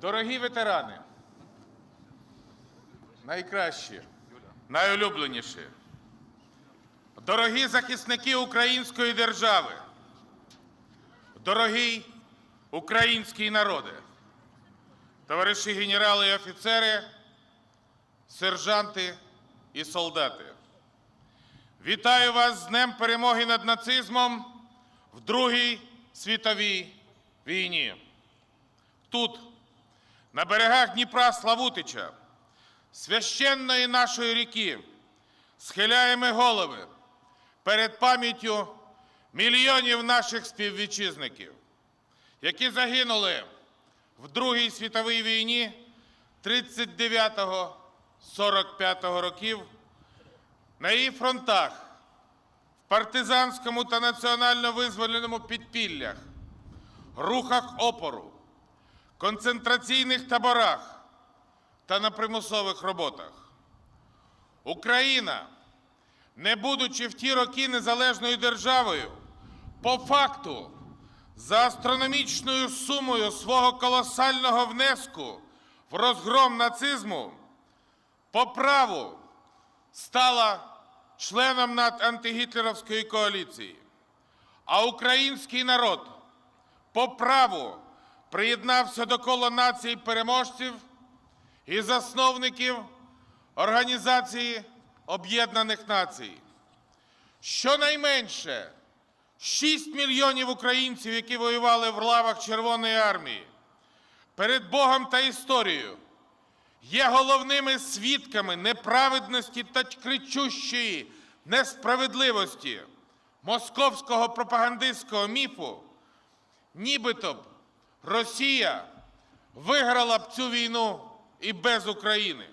Дорогі ветерани, найкращі, найулюбленіші, дорогі захисники української держави, дорогий український народе, товариші генерали і офіцери, сержанти і солдати. Вітаю вас з Днем перемоги над нацизмом в Другій світовій війні. Тут, на берегах Дніпра Славутича, священної нашої ріки, схиляємо голови перед пам'яттю мільйонів наших співвітчизників, які загинули в Другій світовій війні 39-45 років на її фронтах, в партизанському та національно-визвольному підпіллях, рухах опору, концентраційних таборах та на примусових роботах. Україна, не будучи в ті роки незалежною державою, по факту за астрономічною сумою свого колосального внеску в розгром нацизму по праву стала членом над антигітлерівської коаліції. А український народ по праву приєднався до кола націй переможців і засновників Організації Об'єднаних Націй. Щонайменше 6 мільйонів українців, які воювали в лавах Червоної армії, перед Богом та історією є головними свідками неправедності та кричущої несправедливості московського пропагандистського міфу, нібито Росія виграла б цю війну і без України.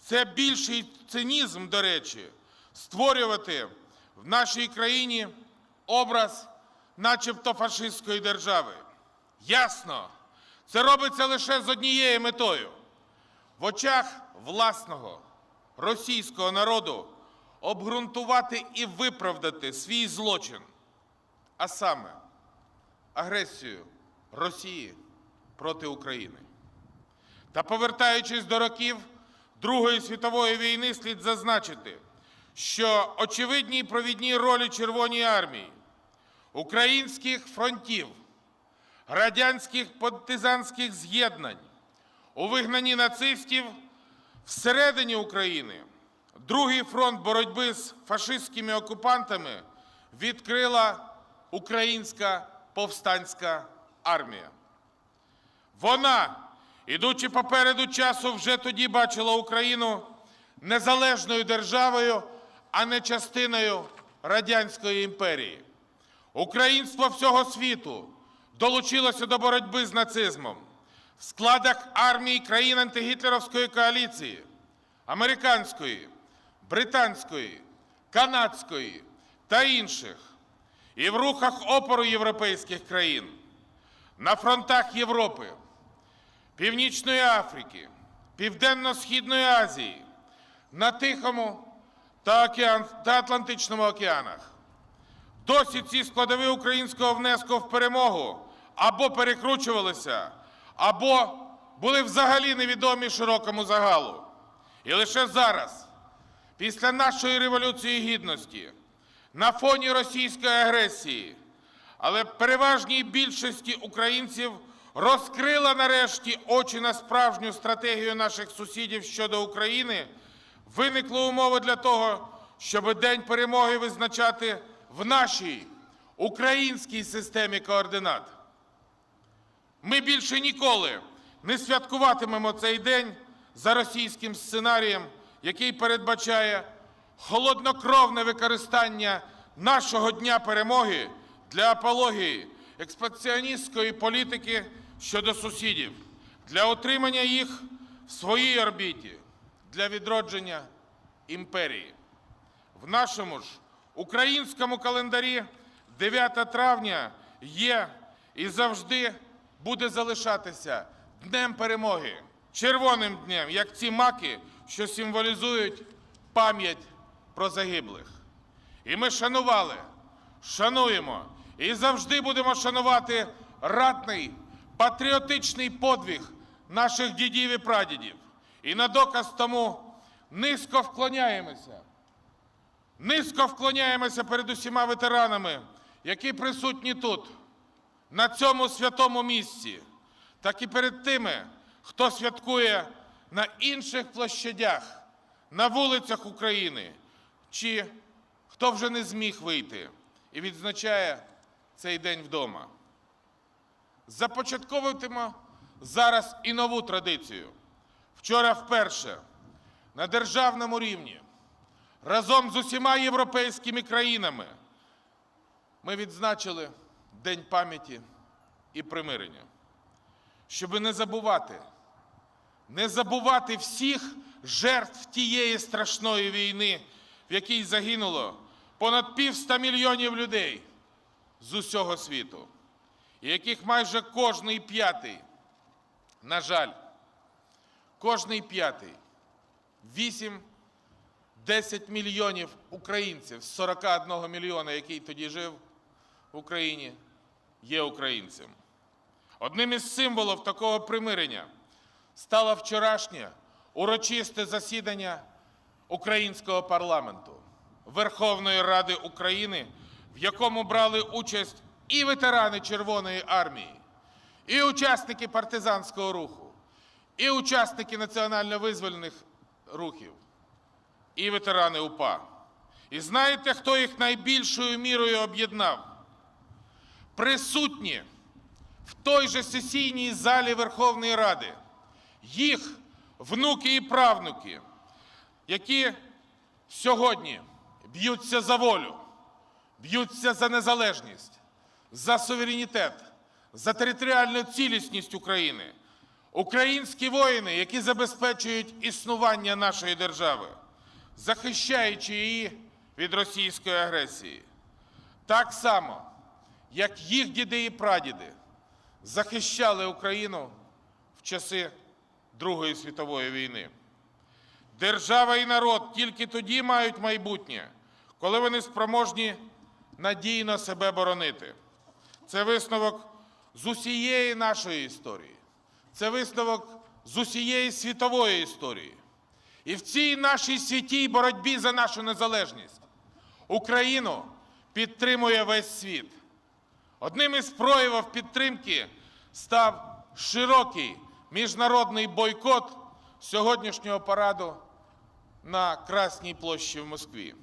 Це більший цинізм, до речі, створювати в нашій країні образ начебто фашистської держави. Ясно, це робиться лише з однією метою в очах власного російського народу обґрунтувати і виправдати свій злочин, а саме агресію Росії проти України. Та повертаючись до років Другої світової війни, слід зазначити, що очевидні провідні ролі Червоної армії, українських фронтів, радянських партизанських з'єднань у вигнанні нацистів всередині України другий фронт боротьби з фашистськими окупантами відкрила Українська повстанська армія. Вона, ідучи попереду часу, вже тоді бачила Україну незалежною державою, а не частиною Радянської імперії. Українство всього світу долучилося до боротьби з нацизмом в складах армії країн антигітлерівської коаліції, американської, британської, канадської та інших, і в рухах опору європейських країн, на фронтах Європи, Північної Африки, Південно-Східної Азії, на Тихому та, океан, та Атлантичному океанах. Досі ці складові українського внеску в перемогу або перекручувалися, або були взагалі невідомі широкому загалу. І лише зараз, після нашої Революції Гідності, на фоні російської агресії, але переважній більшості українців розкрила нарешті очі на справжню стратегію наших сусідів щодо України, виникли умови для того, щоб День перемоги визначати в нашій українській системі координат. Ми більше ніколи не святкуватимемо цей день за російським сценарієм, який передбачає холоднокровне використання нашого дня перемоги для апології експансіоністської політики щодо сусідів, для утримання їх в своїй орбіті, для відродження імперії. В нашому ж українському календарі 9 травня є і завжди буде залишатися Днем перемоги, червоним днем, як ці маки, що символізують пам'ять про загиблих. І ми шанували, шануємо і завжди будемо шанувати ратний патріотичний подвиг наших дідів і прадідів. І на доказ тому низько вклоняємося. Низько вклоняємося перед усіма ветеранами, які присутні тут, на цьому святому місці, так і перед тими, хто святкує на інших площадях, на вулицях України, чи хто вже не зміг вийти і відзначає цей день вдома. Започатковуємо зараз і нову традицію. Вчора вперше на державному рівні разом з усіма європейськими країнами ми відзначили День пам'яті і примирення, щоб не забувати, не забувати всіх жертв тієї страшної війни, в якій загинуло понад півста мільйонів людей з усього світу, яких майже кожний п'ятий, на жаль, кожний п'ятий, 8-10 мільйонів українців з 41 мільйона, який тоді жив в Україні, є українцем. Одним із символів такого примирення стало вчорашнє урочисте засідання українського парламенту Верховної Ради України, в якому брали участь і ветерани Червоної армії, і учасники партизанського руху, і учасники національно-визвольних рухів, і ветерани УПА. І знаєте, хто їх найбільшою мірою об'єднав? Присутні в той же сесійній залі Верховної Ради їх внуки і правнуки, які сьогодні б'ються за волю, б'ються за незалежність, за суверенітет, за територіальну цілісність України. Українські воїни, які забезпечують існування нашої держави, захищаючи її від російської агресії. Так само, як їх діди і прадіди захищали Україну в часи Другої світової війни. Держава і народ тільки тоді мають майбутнє, коли вони спроможні надійно себе боронити. Це висновок з усієї нашої історії, це висновок з усієї світової історії. І в цій нашій святій боротьбі за нашу незалежність Україну підтримує весь світ. Одним із проявів підтримки став широкий міжнародний бойкот сьогоднішнього параду на Красній площі в Москві.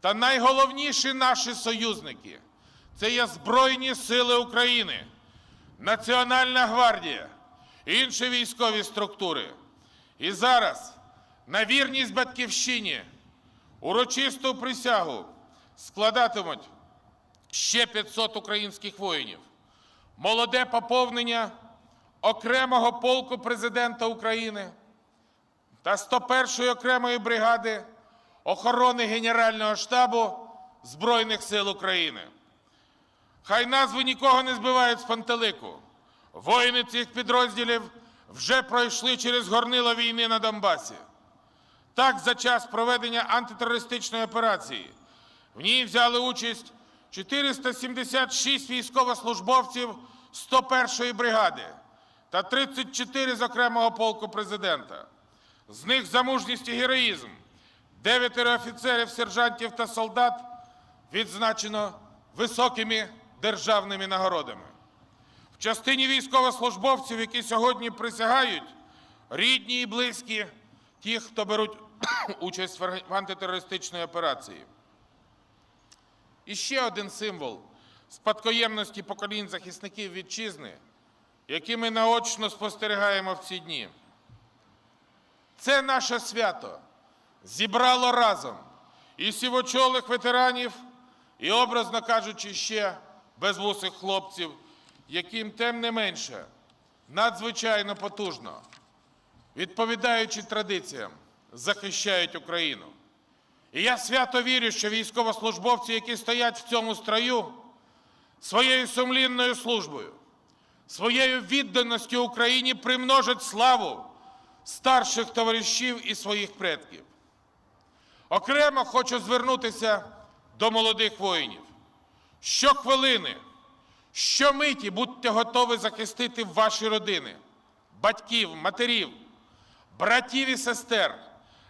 Та найголовніші наші союзники це є Збройні Сили України, Національна гвардія, інші військові структури. І зараз на вірність батьківщині урочисту присягу складатимуть ще 500 українських воїнів, молоде поповнення окремого полку президента України та 101-ї окремої бригади охорони Генерального штабу Збройних сил України. Хай назви нікого не збивають з пантелику. Воїни цих підрозділів вже пройшли через горнило війни на Донбасі. Так, за час проведення антитерористичної операції в ній взяли участь 476 військовослужбовців 101-ї бригади та 34 з окремого полку президента. З них за мужність і героїзм дев'ятеро офіцерів, сержантів та солдат відзначено високими державними нагородами. В частині військовослужбовців, які сьогодні присягають, рідні і близькі тих, хто беруть участь в антитерористичній операції. І ще один символ спадкоємності поколінь захисників вітчизни, який ми наочно спостерігаємо в ці дні. Це наше свято зібрало разом і сівочолих ветеранів, і, образно кажучи, ще безвусих хлопців, яким тим не менше надзвичайно потужно, відповідаючи традиціям, захищають Україну. І я свято вірю, що військовослужбовці, які стоять в цьому строю, своєю сумлінною службою, своєю відданістю Україні примножать славу старших товаришів і своїх предків. Окремо хочу звернутися до молодих воїнів. Щохвилини, Щомиті будьте готові захистити ваші родини, батьків, матерів, братів і сестер,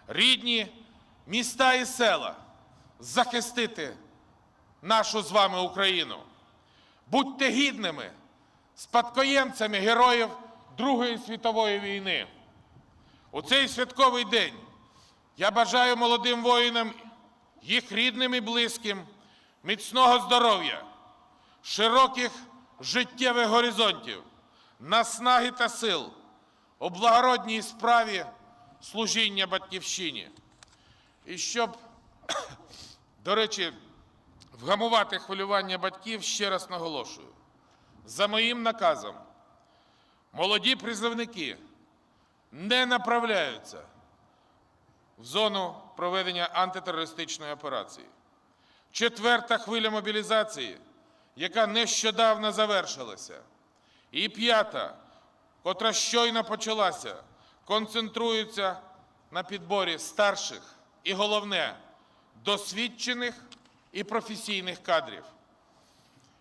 рідні міста і села, захистити нашу з вами Україну. Будьте гідними спадкоємцями героїв Другої світової війни. У цей святковий день я бажаю молодим воїнам, їх рідним і близьким, міцного здоров'я, широких життєвих горизонтів, наснаги та сил у благородній справі служіння батьківщині. І щоб, до речі, вгамувати хвилювання батьків, ще раз наголошую. За моїм наказом, молоді призовники не направляються в зону проведення антитерористичної операції. Четверта хвиля мобілізації, яка нещодавно завершилася, і п'ята, котра щойно почалася, концентрується на підборі старших і головне досвідчених і професійних кадрів.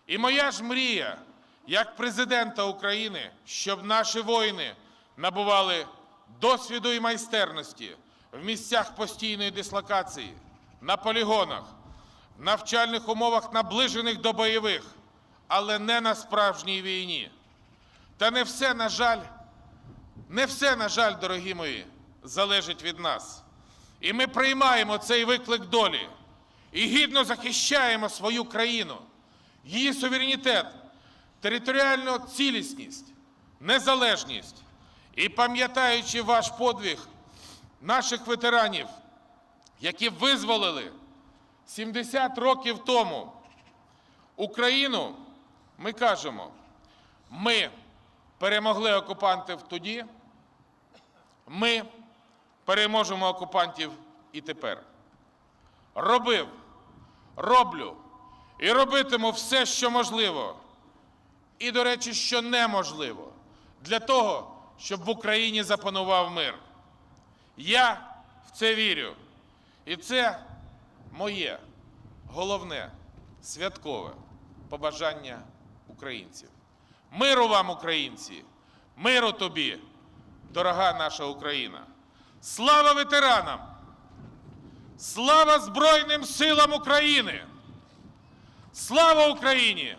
І моя ж мрія як президента України, щоб наші воїни набували досвіду і майстерності в місцях постійної дислокації, на полігонах, навчальних умовах, наближених до бойових, але не на справжній війні. Та не все, на жаль, не все, на жаль, дорогі мої, залежить від нас. І ми приймаємо цей виклик долі і гідно захищаємо свою країну, її суверенітет, територіальну цілісність, незалежність. І пам'ятаючи ваш подвиг наших ветеранів, які визволили 70 років тому Україну, ми кажемо, ми перемогли окупантів тоді, ми переможемо окупантів і тепер. Робив, роблю і робитиму все, що можливо, і, до речі, що неможливо, для того, щоб в Україні запанував мир. Я в це вірю. І це моє головне святкове побажання українців. Миру вам, українці! Миру тобі, дорога наша Україна! Слава ветеранам! Слава Збройним силам України! Слава Україні!